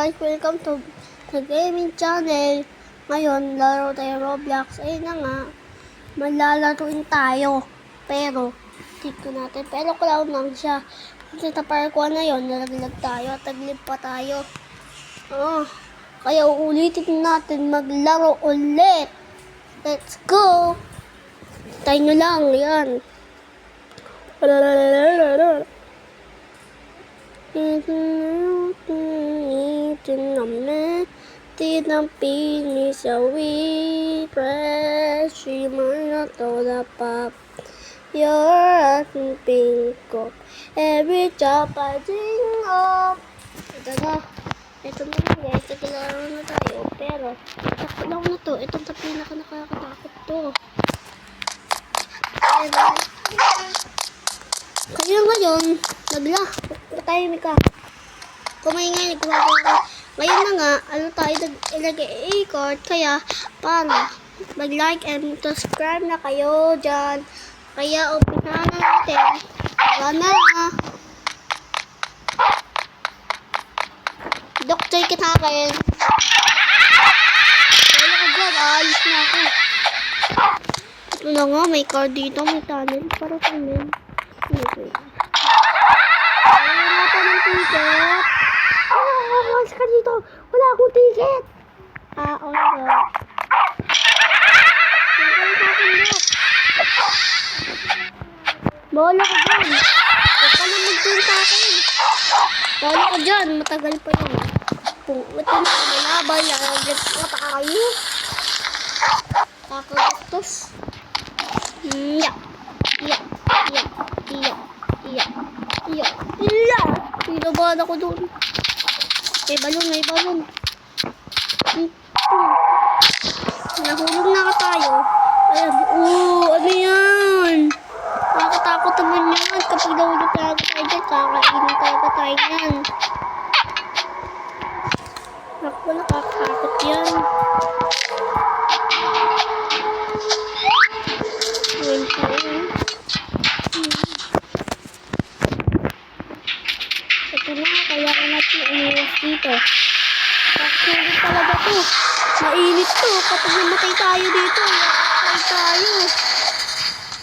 guys, welcome to the gaming channel. Ngayon, laro tayo Roblox. Ayun na nga, malalaruin tayo. Pero, tiko natin. Pero clown lang siya. Kasi sa parkour na yun, nalaglag tayo at taglip pa tayo. Oh, kaya uulitin natin maglaro ulit. Let's go! Tayo nyo lang, yan. Tinampini sa refresh Shimmer to the pop. You're ating pink up. Every chop I sing up Ito na Ito na guys Naglaro na tayo. Pero Takot lang na to. Itong sa pinaka nakakatakot to. Pero Kaya ngayon Nagla. Matahimik ka kumaingay, nagkumagawa ka. Ngayon na nga, ano tayo, nag- ilagay i-record, kaya, para, mag-like and subscribe na kayo dyan. Kaya, umpisa na natin. Tara na! Doktor kita rin. Kaya ko dyan, aalis na ako. Ito na nga, may card dito, may tunnel. Para sa men. Okay. Wala na pa ng ticket. Ka dito. Wala akong ticket. Ah, akin, Dok. Bola ko dyan. Huwag ka na mag-tune sa akin. Bola ko dyan. Matagal pa yun. Kung ito na, malaban. Lalagyan ko tayo. Kakagastos. Yeah. Yeah. Yeah. Yeah. Yeah. Yeah. Yeah. Pinabahan ako doon. May balon, may balon. Hmm. Nahulog na ka tayo. Ayan. Oo, ano yan? Nakakatakot naman yan. Kapag nahulog talaga tayo dyan, kakainin talaga tayo yan. Naku, nakakatakot yan. Dito. Pagsulit talaga to. Mainit to. Kapag namatay tayo dito, namatay tayo.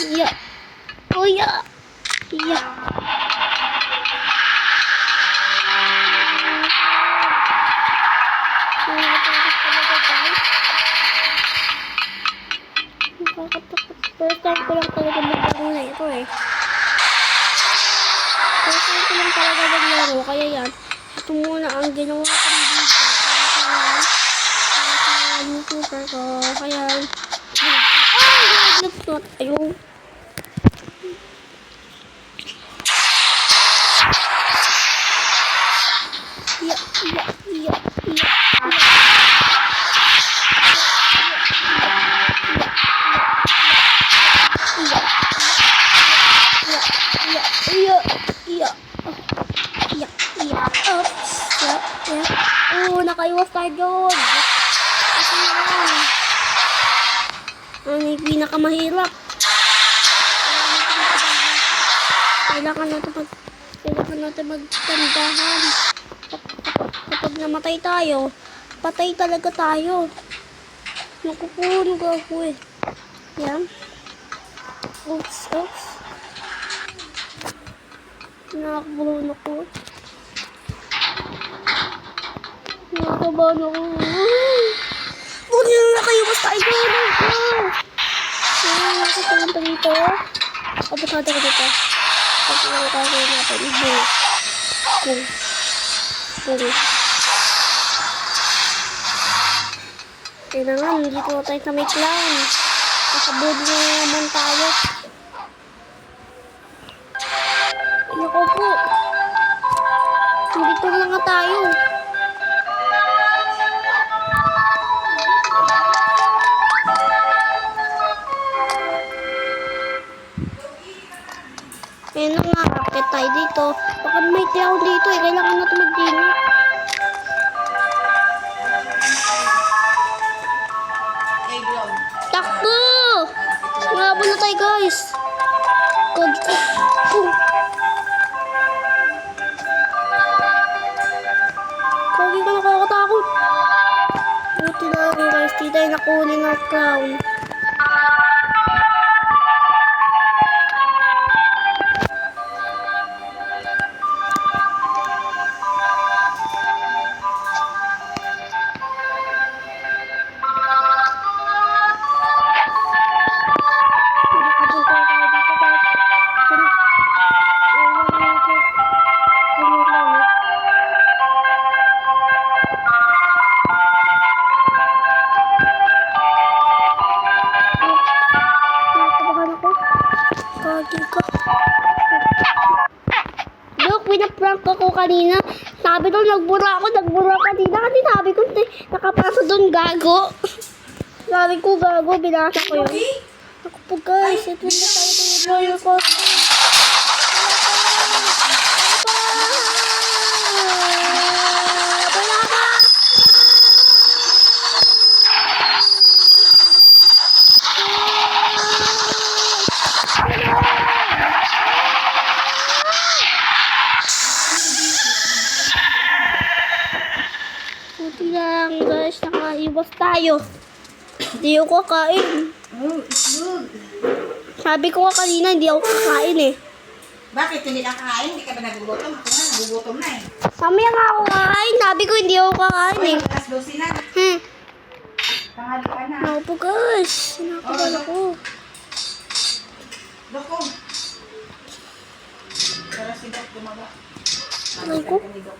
Iya. Oh, iya. Iya. First time ko lang talaga maglaro na ito eh. First time ko lang talaga maglaro. Kaya yan. Ito muna ang ginawa ko dito. Para sa YouTuber ko. Kaya ay! Nagtot. Ayun. Nakaiwas tayo doon. Ito na lang. Ang pinakamahirap. Kailangan natin mag... Kailangan natin magtandahan. Kapag, namatay tayo, patay talaga tayo. Naku po, ako eh. Yan. Oops, oops. Nakakabulon ako. Nakakabahan ako. Buti na na kayo, basta ay gano'n ko. Ayan, nakakapunta dito. Abot natin ko dito. Tapos na tayo natin. Ibo. Boom. Kailangan, dito na tayo sa may clown. Nakabudi na naman tayo. Naku po. Dito lang nga tayo. Akyat tayo dito. Baka may tiyaw dito eh. Kailangan natin mag-dinner. Takbo! Sumabo na tayo guys. God. Kagi ko nakakatakot. Buti na lang guys. Di tayo nakuli ng clown. Sabi ko, gago, binasa ko yun. Ako po guys, ito na tayo ng roller coaster. Buti lang guys, nakaiwas tayo. Hindi ako kakain. Sabi ko nga kanina, hindi ako kakain eh. Bakit hindi ka kakain? Hindi ka ba nagugutom? Ako nga, nagugutom na eh. Mamaya nga ako kakain. Sabi ko hindi ako kakain eh. alas 12 na. Hmm. Tanghali ka na. Ako po guys. Sinakaban ako. Doko. Para si Dok tumaga. Aray ko. Ni Dok.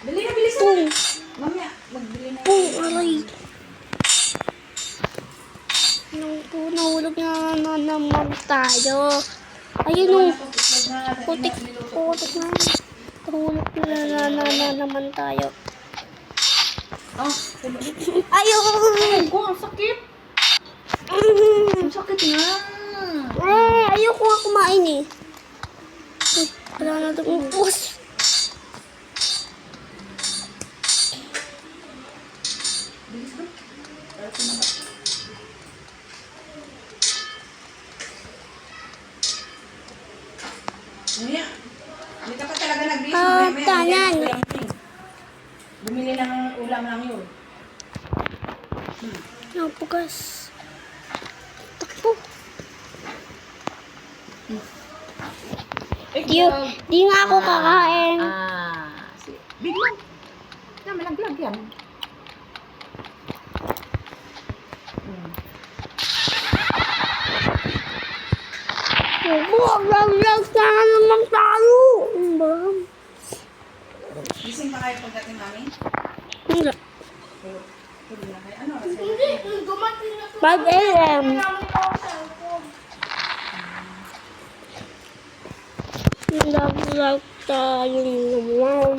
Dali na, bilis na. Pung. Mamaya, magbili na. Pung. Aray. Nung po, nahulog na, na naman tayo. Ayun na natin. Putik. Putik na. Nahulog na, na, na, na naman tayo. Oh, Ayun! ko, ang sakit. Mm. Ang sakit nga. Eh, ayoko nga kumain eh. Ay, wala na itong upos. Bilis ba? Para tumaga. Mamaya. Hindi ka pa talaga nag-bilis. Ah, Mamaya, mamaya, tanan. bumili ng ulam yun. Bumili ng ulam lang yun. Napugas. Takbo. Di, di nga ako kakain. Ah. Si Big Mom. Yan, malaglag yan. Huwag lang lang sana naman tayo. Gising pa kayo pagdating namin? Hindi. Hindi na kayo. Ano? oras kayo? 5 a.m. Naglag tayo naman.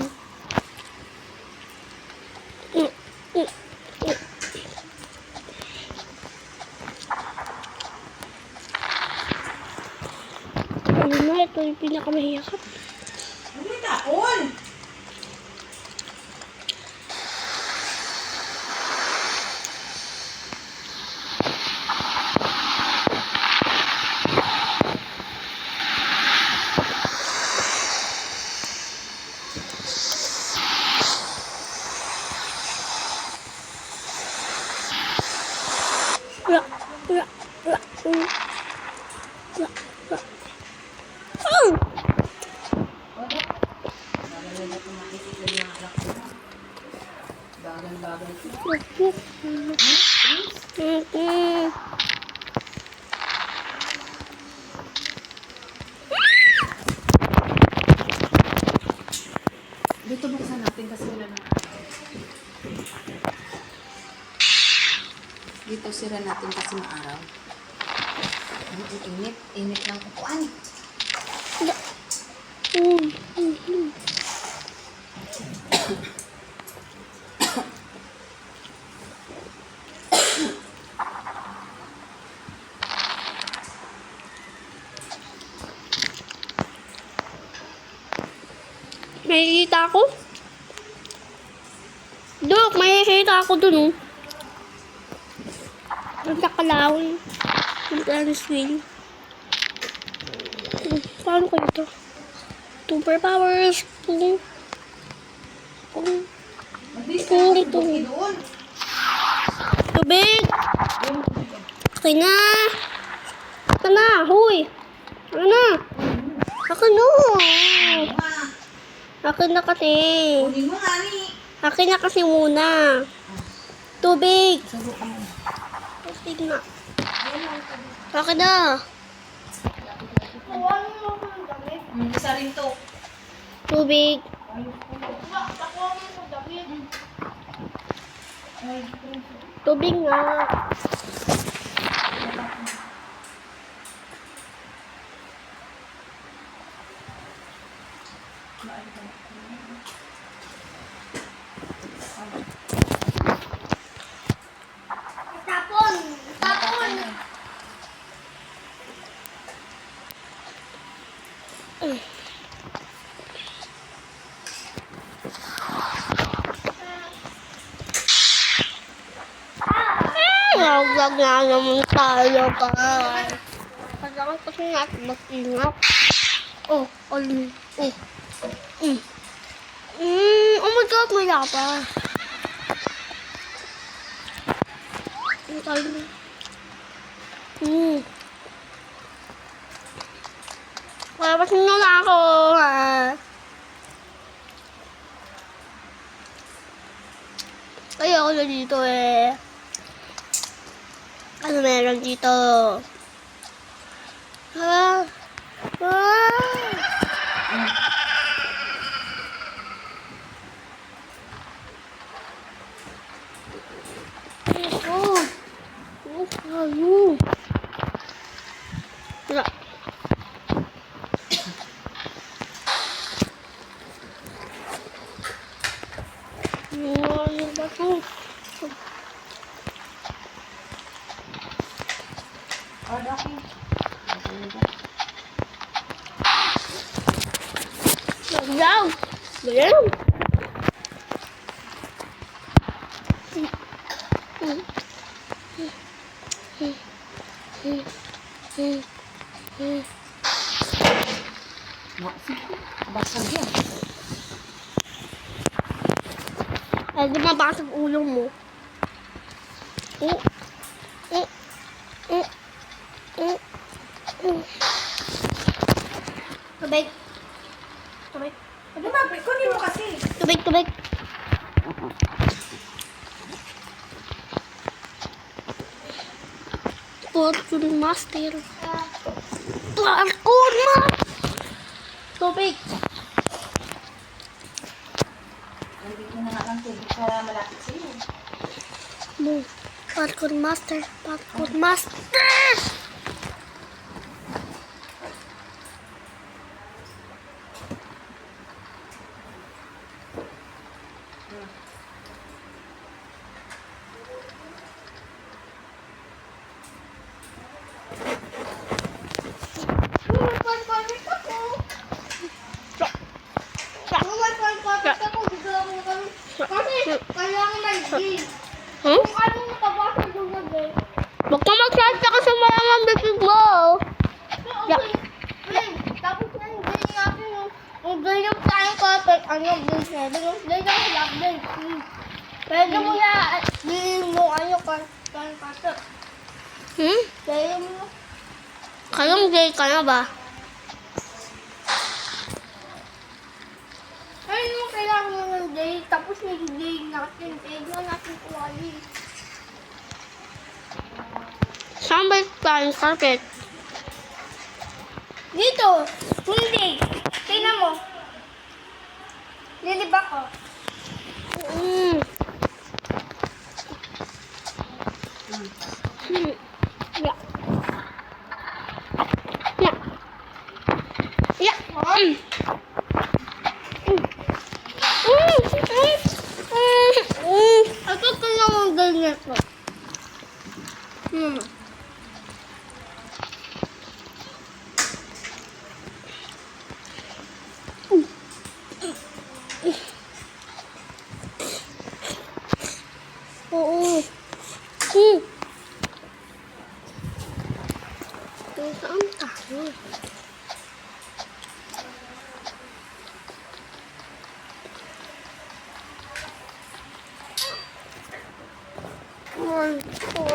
Ano na, ito yung pinakamahirap. Ano yung tapon? Wala, wala, wala, wala, wala, wala. Oh! Bagal-bagal. Mm-mm. Dito buksan natin kasi wala na. Dito sira natin kasi maaraw. Init, init ng upuan. Mm, mm, mm. May kita ako? Dok, may kita ako dun, oh. Ang nakalawin. Yung Ferris wheel. Hmm, Paano ko ito? Mabilis ka Hindi na to. doon. tubig! Okay na! Ito na! Huy! Ano na? Na! Ma, Akin na kasi. Akin na kasi muna. Tubig! Subo ka mo. Tubig na. Akin na. Hmm, isa rin to. Tubig. Tubig nga. อกจากงานมันตายยังวไปพอร้องก็ต้องงัดมากินงับโอ้โอ้โอ้อืมอืมโอ้มันเกิดไม่หลับอะตายอืมไปไปที่น่ารักอะ哎呦，我的你对。Ano meron dito? Ah! Ah! Ano? Wala. Ano ba ito? Ma, sige. Basag yan. Ay, lumabasag ulo mo. Oh. Tubig. Tubig. Ano ma, kunin mo kasi. Tubig, tubig. Fortune Master. Parkour ma! Tubig. Nandito na nga lang tubig para malapit sa'yo. Parkour Master. Parkour Master! Hmm? Huwag ka magsasa ka sa malamang bibig mo. Yeah. Tapos na yung ganyan natin yung yung ganyan tayong carpet, ano, blade na, ganyan, ganyan yung black blade. Hmm. Pwede mo na, bilhin mo, ano, kan, carpet. Hmm? Pwede mo. Kayong gay ka na ba? Ay, yung kailangan mo ng day natin, pwede na natin kuwali. Saan ba tayong carpet? Dito, hindi. Tingnan mo. Lilibak ko. Mm.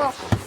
encore.